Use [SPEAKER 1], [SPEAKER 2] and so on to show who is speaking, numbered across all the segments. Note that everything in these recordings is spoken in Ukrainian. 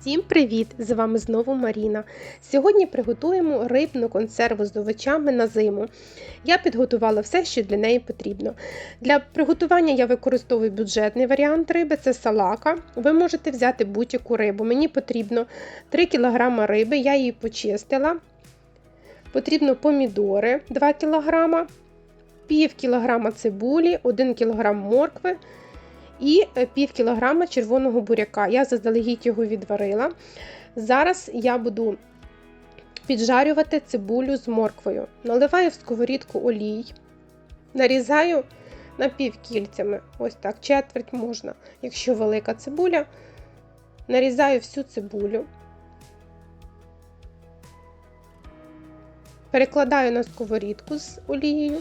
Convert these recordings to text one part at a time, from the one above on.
[SPEAKER 1] Всім привіт! З вами знову Маріна. Сьогодні приготуємо рибну консерву з овочами на зиму. Я підготувала все, що для неї потрібно. Для приготування я використовую бюджетний варіант риби це салака. Ви можете взяти будь-яку рибу. Мені потрібно 3 кг риби, я її почистила. Потрібно помідори 2 кг, пів кілограма цибулі, 1 кг моркви і е, пів кілограма червоного буряка. Я заздалегідь його відварила. Зараз я буду піджарювати цибулю з морквою. Наливаю в сковорідку олій, нарізаю напівкільцями, ось так, четверть можна, якщо велика цибуля. Нарізаю всю цибулю. Перекладаю на сковорідку з олією.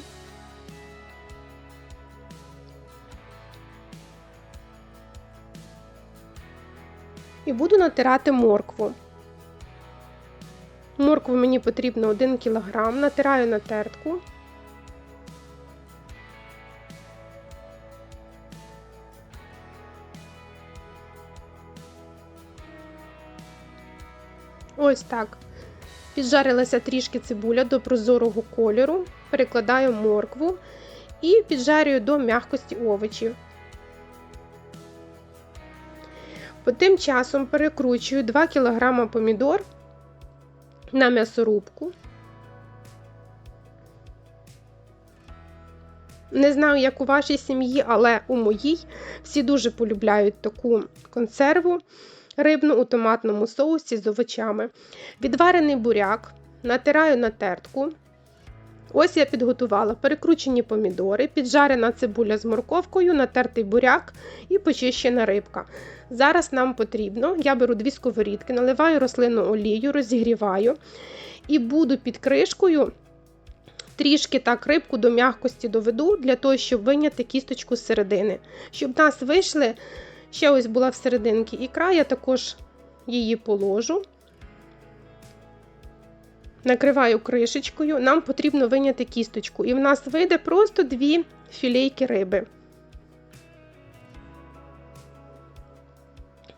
[SPEAKER 1] І буду натирати моркву. Моркву мені потрібно 1 кг, натираю на тертку. Ось так. Піджарилася трішки цибуля до прозорого кольору, перекладаю моркву і піджарюю до м'якості овочів. Тим часом перекручую 2 кг помідор на м'ясорубку. Не знаю, як у вашій сім'ї, але у моїй всі дуже полюбляють таку консерву рибну у томатному соусі з овочами. Відварений буряк натираю на тертку. Ось я підготувала перекручені помідори, піджарена цибуля з морковкою, натертий буряк і почищена рибка. Зараз нам потрібно, я беру дві сковорідки, наливаю рослинну олію, розігріваю і буду під кришкою трішки так рибку до м'якості доведу, для того, щоб виняти кісточку з середини. Щоб нас вийшли, ще ось була всерединки ікра, я також її положу. Накриваю кришечкою, нам потрібно виняти кісточку, і в нас вийде просто дві філейки риби.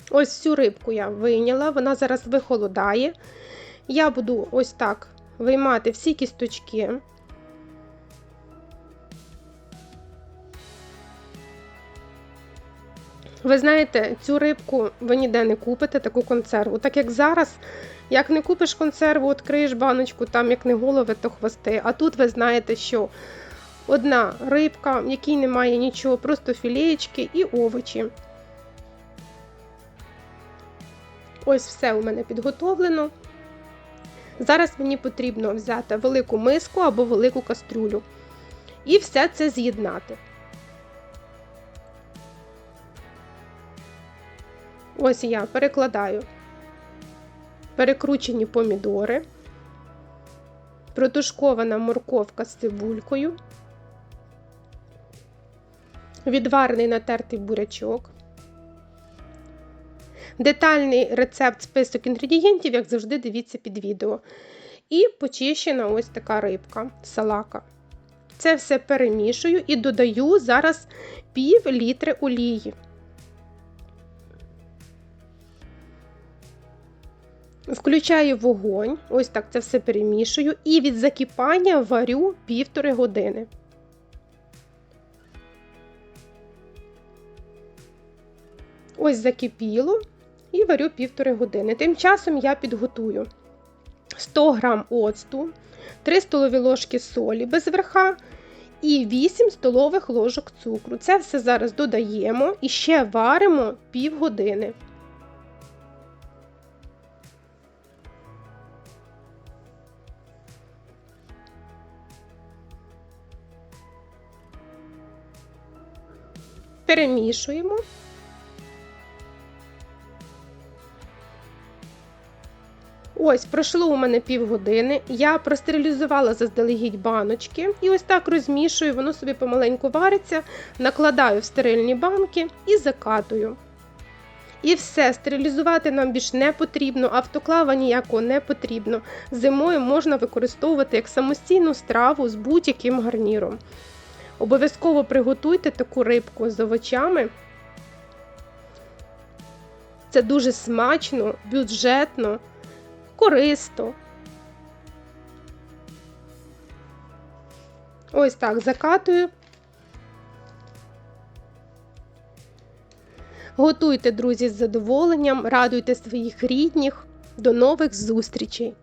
[SPEAKER 1] Ось цю рибку я вийняла, вона зараз вихолодає. Я буду ось так виймати всі кісточки. Ви знаєте, цю рибку ви ніде не купите, таку консерву. Так як зараз, як не купиш консерву, відкриєш баночку, там як не голови, то хвости. А тут ви знаєте, що одна рибка, в якій немає нічого, просто філеєчки і овочі. Ось все у мене підготовлено. Зараз мені потрібно взяти велику миску або велику кастрюлю і все це з'єднати. Ось я перекладаю перекручені помідори, протушкована морковка з цибулькою, відварений натертий бурячок. Детальний рецепт список інгредієнтів, як завжди, дивіться під відео. І почищена ось така рибка, салака. Це все перемішую і додаю зараз пів літри олії. Включаю вогонь, ось так це все перемішую, і від закипання варю півтори години. Ось закипіло і варю півтори години. Тим часом я підготую 100 г оцту, 3 столові ложки солі без верха і 8 столових ложок цукру. Це все зараз додаємо і ще варимо півгодини. Перемішуємо. Ось, пройшло у мене півгодини. Я простерилізувала заздалегідь баночки і ось так розмішую, воно собі помаленьку вариться, накладаю в стерильні банки і закатую. І все, стерилізувати нам більш не потрібно, автоклава ніякого не потрібно. Зимою можна використовувати як самостійну страву з будь-яким гарніром. Обов'язково приготуйте таку рибку з овочами. Це дуже смачно, бюджетно, корисно. Ось так закатую. Готуйте, друзі, з задоволенням, радуйте своїх рідних. До нових зустрічей!